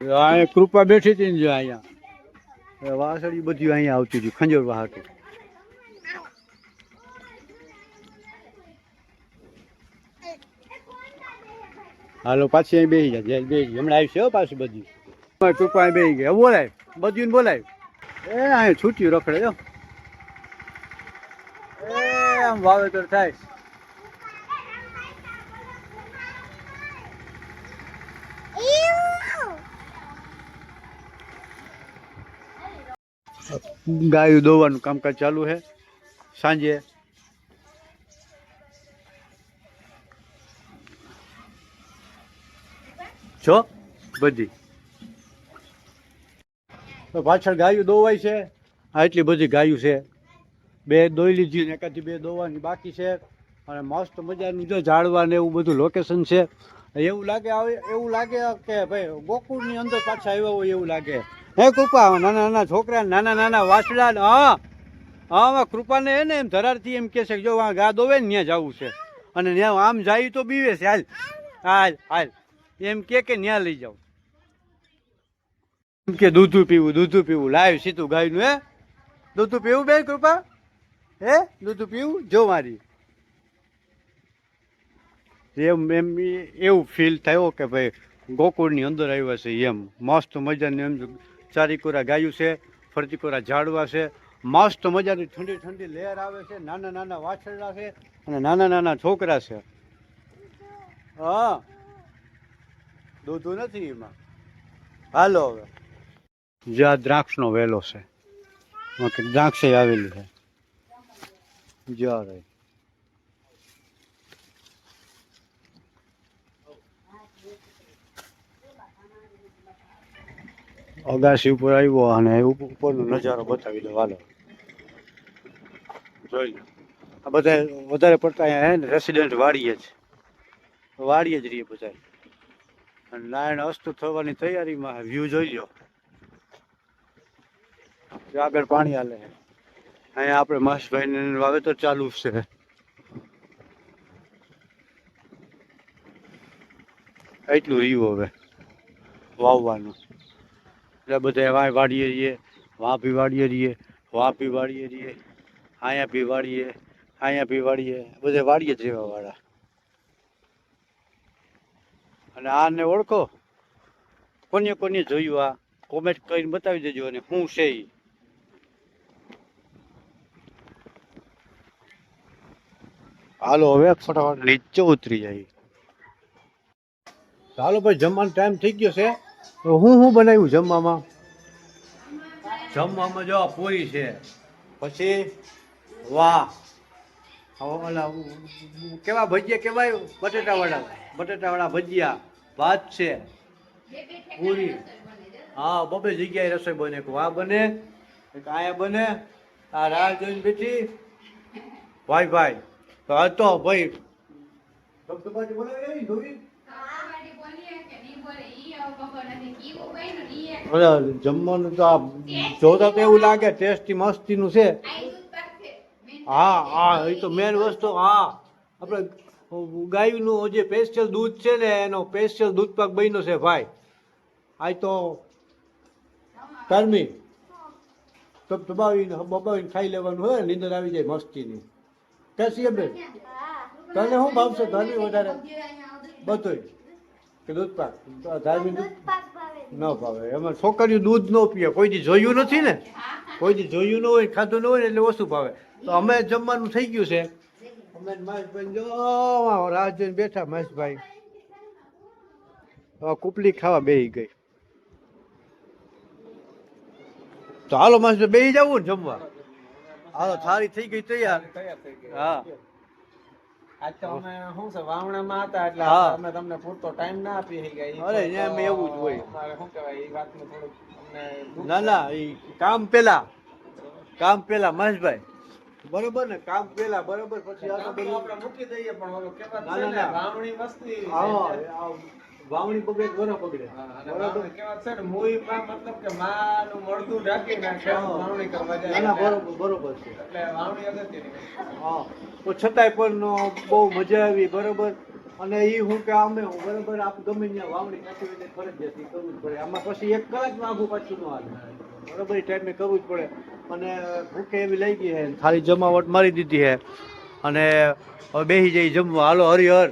અહીંયા કૃપા બેઠી હતી ને જો અહીંયા. વાસળી બધી અહીંયા આવતી હતી, ખંજર વાહતું હાલો, પાછી અહીં બેસી જાય બેસી હમણાં આવી છે પાછી બધી. કૃપા બેસી ગયા બોલાય બધું બોલાય. એ, અહીંયા છૂટ્યું રખડે, જો. એ, આમ વાવેતર થાય ગાયું દોવાનું કામકાજ ચાલુ છે. સાંજે છો? બધી. તો પાછળ ગાયું દોવાય છે. આ એટલી બધી ગાયું છે. બે દોઈ લીધી ને એકાદી બે દોવાની બાકી છે. અને મસ્ત મજાનું જો ઝાડવા ને એવું બધું લોકેશન છે. એવું લાગે આવે, એવું લાગે કે ભાઈ ગોકુળની અંદર પાછા આવ્યા હોય એવું લાગે. હે કૃપા નાના નાના છોકરા, નાના નાના વાસડા હા હા કૃપાને હે ને એમ ધરારથી એમ કહે છે જો આ ગા દોવે ને ત્યાં જવું છે. અને ત્યાં આમ જાય તો બીવે છે. હાલ હાલ હાલ. એમ કે કે ત્યાં લઈ જાઉં. એમ કે દૂધું પીવું દૂધું પીવું. લાવ સીધું ગાયનું, હે. દૂધું પીવું બેન કૃપા? હે, દૂધું પીવું? જો મારી. એમ એમ, એવું ફીલ થયો કે ભાઈ ગોકુળની અંદર આવ્યા છે એમ. મસ્ત મજાની એમ ચારી કોરા ગાયું છે, ફરતી કોરા ઝાડવા છે, મસ્ત મજાની ઠંડી ઠંડી લહેર આવે છે, નાના નાના વાછરડા છે અને નાના નાના છોકરા છે. હા. દૂધું નથી એમાં. હાલો હવે. જ્યાં દ્રાક્ષનો વેલો છે. દ્રાક્ષે આવેલી છે. જ્યાં રહી અગાસી ઉપર આવ્યો અને ઉપરનો નજારો બતાવી દો હાલો. જોઈ લો. આ બધા વધારે પડતા અહીંયા હે ને રેસિડેન્ટ વાડીએ જ. વાડીએ જ રહીએ બધા. અને નારાયણ અસ્તુ થવાની તૈયારીમાં વ્યૂ જોઈ લો. આગળ પાણી હાલે. અહીંયા આપણે મહેશભાઈ વાવેતર ચાલુ છે. એટલું રહ્યું હવે. વાવવાનું. એટલે બધા વાય વાડીએ રહીએ વાં બી વાડીએ રહીએ વાં બી વાડીએ રહીએ અહીંયા ભી વાડીએ અહીંયા ભી વાડીએ બધે વાડીએ જ રહેવાવાળા અને આને ઓળખો? કોને કોને જોયું આ? કોમેન્ટ કરીને બતાવી દેજો અને હું છે હાલો, હવે ફટાફટ નીચે ઉતરી જાય. ચાલો ભાઈ, જમવાનો ટાઈમ થઈ ગયો છે. હું શું બનાવ્યું જમવામાં? જમવામાં જો પૂરી છે. પછી? વાહ. ઓલા કેવા ભજીયા કેવાય? બટેટાવાળા બટેટાવાળા ભજીયા. ભાત છે. પૂરી. હા બબે જગ્યાએ રસોઈ બને. એક વા બને એક આયા બને. આ રાહ જોઈને બેઠી. ભાઈ ભાઈ તો આ તો ભાઈ. ધબધબાટી બોલાવી આવી ધોઈ. અરે જમવાનું તો આ જોતા તો એવું લાગે ટેસ્ટી મસ્તીનું છે. હા હા એ તો મેન વસ્તુ હા. આપણે ગાયનું જે સ્પેશિયલ દૂધ છે ને એનો સ્પેશિયલ દૂધ પાક બન્યો છે ભાઈ. આ તો કરમી તો દબાવીને બબાવીને ખાઈ લેવાનું હોય નીંદર આવી જાય મસ્તીની. કેસી બેન? તને શું ભાવશે? ધાર્મિક વધારે? બધું કે દૂધ પાક ધાર્મિક દૂધ? ન ભાવે. એમાં છોકરીઓ દૂધ ન પીએ. કોઈ દી જોયું નથી ને? કોઈ દી જોયું ન હોય ખાધું ન હોય ને એટલે ઓછું ભાવે. તો અમે જમવાનું થઈ ગયું છે. અમે મહેશભાઈ જો રાહ જોઈને બેઠા મહેશભાઈ કુપલી ખાવા બેસી ગઈ. તો હાલો મહેશભાઈ બેસી જવું ને જમવા. હાલો થાળી થઈ ગઈ તૈયાર. હા. આજ તો અમે શું છે વાવણામાં હતા એટલે અમે તમને પૂરતો ટાઈમ ના આપી શક્યા. ઈ અરે, તો એવું જ હોય. અમારે શું કહેવાય ઈ વાતનું થોડુંક અમને ના ના એ કામ પેલા કામ પેલા મહેશભાઈ બરોબર ને કામ પેલા બરોબર પછી આપણે મૂકી દઈએ પણ ના. વાવણી વસ્તુ. હા વાવણી છે ને, મૂળમાં મતલબ કે માનું મળતું ઢાંકી વાવણી કરવા જાય. બરોબર બરોબર છે. એટલે વાવણી અગત્યની હા. છતાંય પણ બહુ મજા આવી બરોબર? અને એ હું કે અમે બરાબર આપ ગમે ત્યાં વાવણી થતી હોય તે ફરજિયાત કરવું જ પડે. આમાં પછી એક કલાકમાં આખું પાછું ન હાલે બરાબર એ ટાઈમે કરવું જ પડે. અને ભૂખે એવી લઈ ગઈ હે થાળી જમાવટ મારી દીધી હે. અને હવે બેસી જઈ જમવા. હાલો હરિહર.